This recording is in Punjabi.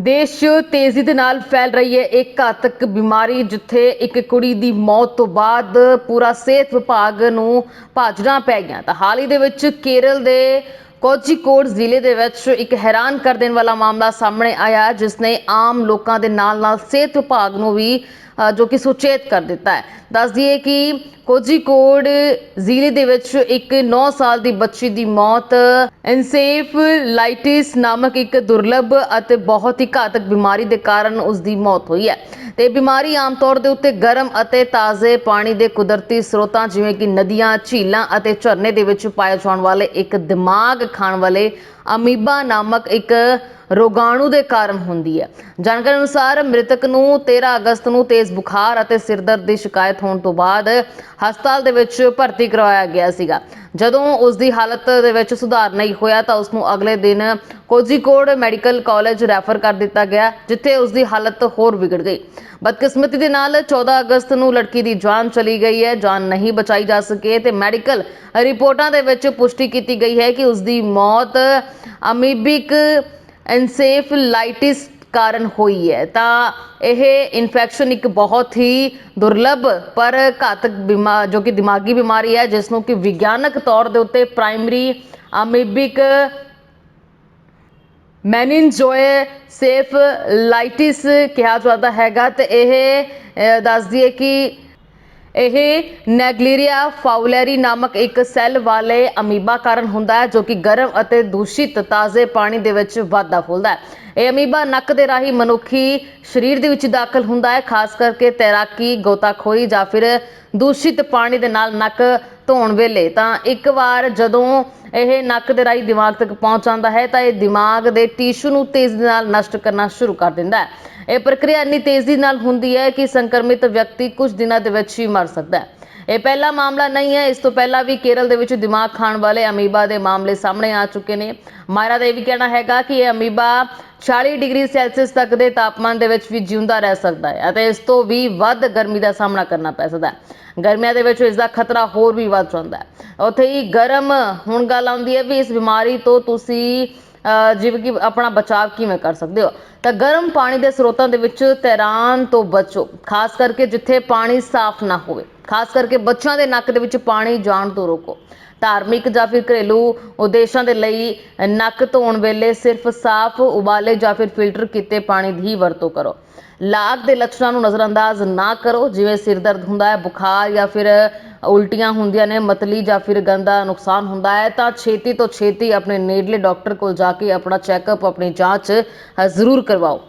ਦੇਸ਼ 'ਚ ਤੇਜ਼ੀ ਦੇ ਨਾਲ ਫੈਲ ਰਹੀ ਹੈ ਇੱਕ ਘਾਤਕ ਬਿਮਾਰੀ, ਜਿੱਥੇ ਇੱਕ ਕੁੜੀ ਦੀ ਮੌਤ ਤੋਂ ਬਾਅਦ ਪੂਰਾ ਸਿਹਤ ਵਿਭਾਗ ਨੂੰ ਭਾਜਣਾ ਪੈ ਗਿਆ ਤਾਂ ਹਾਲ ਹੀ ਦੇ ਵਿੱਚ ਕੇਰਲ ਦੇ ਕੋਝੀਕੋਡ ਜ਼ਿਲ੍ਹੇ ਦੇ ਵਿੱਚ ਇੱਕ ਹੈਰਾਨ ਕਰ ਦੇਣ ਵਾਲਾ ਮਾਮਲਾ ਸਾਹਮਣੇ ਆਇਆ, ਜਿਸ ਨੇ ਆਮ ਲੋਕਾਂ ਦੇ ਨਾਲ-ਨਾਲ ਸਿਹਤ ਵਿਭਾਗ ਨੂੰ ਵੀ ਜੋ ਕਿ ਸੁਚੇਤ ਕਰ ਦਿੱਤਾ ਹੈ। ਦੱਸ ਦਈਏ ਕਿ ਕੋਝੀਕੋਡ ਜ਼ਿਲ੍ਹੇ ਦੇ ਵਿੱਚ ਇੱਕ 9 ਸਾਲ ਦੀ ਬੱਚੀ ਦੀ ਮੌਤ ਇਨਸੇਫ ਲਾਈਟਿਸ ਨਾਮਕ ਇੱਕ ਦੁਰਲੱਭ ਅਤੇ ਬਹੁਤ ਹੀ ਘਾਤਕ ਬਿਮਾਰੀ ਦੇ ਕਾਰਨ ਉਸ ਦੀ ਮੌਤ ਹੋਈ ਹੈ। ਤੇ ਬਿਮਾਰੀ ਆਮ ਤੌਰ ਦੇ ਉੱਤੇ ਗਰਮ ਅਤੇ ਤਾਜ਼ੇ ਪਾਣੀ ਦੇ ਕੁਦਰਤੀ ਸਰੋਤਾਂ, ਜਿਵੇਂ ਕਿ ਨਦੀਆਂ, ਝੀਲਾਂ ਅਤੇ ਝਰਨੇ ਦੇ ਵਿੱਚ ਪਾਏ ਜਾਣ ਵਾਲੇ ਇੱਕ ਦਿਮਾਗ ਖਾਣ ਵਾਲੇ ਅਮੀਬਾ ਨਾਮਕ ਇੱਕ ਰੋਗਾਣੂ ਦੇ ਕਾਰਨ ਹੁੰਦੀ ਹੈ। ਜਾਣਕਾਰੀ ਅਨੁਸਾਰ ਮ੍ਰਿਤਕ ਨੂੰ 13 ਅਗਸਤ ਨੂੰ ਤੇਜ਼ ਬੁਖਾਰ ਅਤੇ ਸਿਰ ਦਰਦ ਦੀ ਸ਼ਿਕਾਇਤ ਹੋਣ ਤੋਂ ਬਾਅਦ ਹਸਪਤਾਲ ਦੇ ਵਿੱਚ ਭਰਤੀ ਕਰਵਾਇਆ ਗਿਆ ਸੀਗਾ। ਜਦੋਂ ਉਸ ਦੀ ਹਾਲਤ ਦੇ ਵਿੱਚ ਸੁਧਾਰ ਨਹੀਂ ਹੋਇਆ ਤਾਂ ਉਸ ਨੂੰ ਅਗਲੇ ਦਿਨ ਕੋਝੀਕੋਡ ਮੈਡੀਕਲ ਕਾਲਜ ਰੈਫਰ ਕਰ ਦਿੱਤਾ ਗਿਆ, ਜਿੱਥੇ ਉਸ ਦੀ ਹਾਲਤ ਹੋਰ ਵਿਗੜ ਗਈ। ਬਦਕਿਸਮਤੀ ਦੇ ਨਾਲ 14 ਅਗਸਤ ਨੂੰ ਲੜਕੀ ਦੀ ਜਾਨ ਚਲੀ ਗਈ ਹੈ, ਜਾਨ ਨਹੀਂ ਬਚਾਈ ਜਾ ਸਕੇ ਤੇ ਮੈਡੀਕਲ ਰਿਪੋਰਟਾਂ ਦੇ ਵਿੱਚ ਪੁਸ਼ਟੀ ਕੀਤੀ ਗਈ ਹੈ ਕਿ ਉਸ ਦੀ ਮੌਤ ਅਮੀਬਿਕ ਐਨਸੇਫਲਾਈਟਿਸ ਕਾਰਨ ਹੋਈ ਹੈ। ਤਾਂ ਇਹ ਇਨਫੈਕਸ਼ਨ ਇੱਕ ਬਹੁਤ ਹੀ ਦੁਰਲੱਭ ਪਰ ਘਾਤਕ ਬਿਮਾਰ ਜੋ ਕਿ ਦਿਮਾਗੀ ਬਿਮਾਰੀ ਹੈ ਜਿਸ ਨੂੰ ਕਿ ਵਿਗਿਆਨਕ ਤੌਰ ਦੇ ਉੱਤੇ ਪ੍ਰਾਇਮਰੀ ਅਮੀਬਿਕ ਮੈਨਿਨਜੋਏ ਸੇਫ ਲਾਈਟਿਸ ਕਿਹਾ ਜਾਂਦਾ ਹੈਗਾ। ਤੇ ਇਹ ਦੱਸਦੀ ਹੈ ਕਿ ਇਹ ਨੈਗਲੀਰੀਆ ਫਾਉਲੇਰੀ ਨਾਮਕ ਇੱਕ ਸੈੱਲ ਵਾਲੇ ਅਮੀਬਾ ਕਾਰਨ ਹੁੰਦਾ ਹੈ, ਜੋ ਕਿ ਗਰਮ ਅਤੇ ਦੂਸ਼ਿਤ ਤਾਜ਼ੇ ਪਾਣੀ ਦੇ ਵਿੱਚ ਵਾਧਾ ਫੁੱਲਦਾ ਹੈ। ਇਹ ਅਮੀਬਾ ਨੱਕ ਦੇ ਰਾਹੀਂ ਮਨੁੱਖੀ ਸਰੀਰ ਦੇ ਵਿੱਚ ਦਾਖਲ ਹੁੰਦਾ ਹੈ, ਖਾਸ ਕਰਕੇ ਤੈਰਾਕੀ ਗੋਤਾਖੋਰੀ ਜਾਂ ਫਿਰ ਦੂਸ਼ਿਤ ਪਾਣੀ ਦੇ ਨਾਲ ਨੱਕ ਧੋਣ ਵੇਲੇ। ਤਾਂ ਇੱਕ ਵਾਰ ਜਦੋਂ ਇਹ ਨੱਕ ਦੇ ਰਾਹੀਂ ਦਿਮਾਗ ਤੱਕ ਪਹੁੰਚ ਜਾਂਦਾ ਹੈ, ਤਾਂ ਇਹ ਦਿਮਾਗ ਦੇ ਟਿਸ਼ੂ ਨੂੰ ਤੇਜ਼ੀ ਨਾਲ ਨਸ਼ਟ ਕਰਨਾ ਸ਼ੁਰੂ ਕਰ ਦਿੰਦਾ ਹੈ। ਇਹ ਪ੍ਰਕਿਰਿਆ ਇੰਨੀ ਤੇਜ਼ੀ ਨਾਲ ਹੁੰਦੀ ਹੈ ਕਿ ਸੰਕਰਮਿਤ ਵਿਅਕਤੀ ਕੁਝ ਦਿਨਾਂ ਦੇ ਵਿੱਚ ਹੀ ਮਰ ਸਕਦਾ ਹੈ। ਇਹ ਪਹਿਲਾ ਮਾਮਲਾ ਨਹੀਂ ਹੈ। ਇਸ ਤੋਂ ਪਹਿਲਾਂ ਵੀ ਕੇਰਲ ਦੇ ਵਿੱਚ ਦਿਮਾਗ ਖਾਣ ਵਾਲੇ ਅਮੀਬਾ ਦੇ ਮਾਮਲੇ ਸਾਹਮਣੇ ਆ ਚੁੱਕੇ ਨੇ। ਮਾਇਰਾ ਦਾ ਇਹ ਵੀ ਕਹਿਣਾ ਹੈਗਾ ਕਿ ਇਹ ਅਮੀਬਾ 40 ਡਿਗਰੀ ਸੈਲਸੀਅਸ ਤੱਕ ਦੇ ਤਾਪਮਾਨ ਦੇ ਵਿੱਚ ਵੀ ਜਿਉਂਦਾ ਰਹਿ ਸਕਦਾ ਹੈ ਅਤੇ ਇਸ ਤੋਂ ਵੀ ਵੱਧ ਗਰਮੀ ਦਾ ਸਾਹਮਣਾ ਕਰਨਾ ਪੈ ਸਕਦਾ ਹੈ। ਗਰਮੀਆਂ ਦੇ ਵਿੱਚ ਇਸ ਦਾ ਖਤਰਾ ਹੋਰ ਵੀ ਵੱਧ ਜਾਂਦਾ ਹੈ। ਉੱਥੇ ਹੀ ਗਰਮ ਹੁਣ ਗੱਲ ਆਉਂਦੀ ਹੈ ਵੀ ਇਸ ਬਿਮਾਰੀ ਤੋਂ ਤੁਸੀਂ, ਅਹ, ਜਿਵੇਂ ਕਿ ਆਪਣਾ ਬਚਾਅ ਕਿਵੇਂ ਕਰ ਸਕਦੇ ਹੋ? ਤਾਂ ਗਰਮ ਪਾਣੀ ਦੇ ਸਰੋਤਾਂ ਦੇ ਵਿੱਚ ਤੈਰਾਨ ਤੋਂ ਬਚੋ, ਖਾਸ ਕਰਕੇ ਜਿੱਥੇ ਪਾਣੀ ਸਾਫ਼ ਨਾ ਹੋਵੇ। ਖਾਸ ਕਰਕੇ ਬੱਚਿਆਂ ਦੇ ਨੱਕ ਦੇ ਵਿੱਚ ਪਾਣੀ ਜਾਣ ਤੋਂ ਰੋਕੋ। ਧਾਰਮਿਕ ਜਾਂ ਫਿਰ ਘਰੇਲੂ ਉਦੇਸ਼ਾਂ ਦੇ ਲਈ ਨੱਕ ਧੋਣ ਵੇਲੇ ਸਿਰਫ ਸਾਫ਼ ਉਬਾਲੇ ਜਾਂ ਫਿਰ ਫਿਲਟਰ ਕੀਤੇ ਪਾਣੀ ਦੀ ਵਰਤੋਂ ਕਰੋ। ਲਾਗ ਦੇ ਲੱਛਣਾਂ ਨੂੰ ਨਜ਼ਰਅੰਦਾਜ਼ ਨਾ ਕਰੋ, ਜਿਵੇਂ ਸਿਰ ਦਰਦ ਹੁੰਦਾ ਹੈ, ਬੁਖਾਰ ਜਾਂ ਫਿਰ ਉਲਟੀਆਂ ਹੁੰਦੀਆਂ ਨੇ, ਮਤਲੀ ਜਾਂ ਫਿਰ ਗੰਦਾ ਨੁਕਸਾਨ ਹੁੰਦਾ ਹੈ, ਤਾਂ ਛੇਤੀ ਤੋਂ ਛੇਤੀ ਆਪਣੇ ਨੇੜਲੇ ਡਾਕਟਰ ਕੋਲ ਜਾ ਕੇ ਆਪਣਾ ਚੈੱਕਅਪ, ਆਪਣੀ ਜਾਂਚ ਜ਼ਰੂਰ ਕਰਵਾਓ।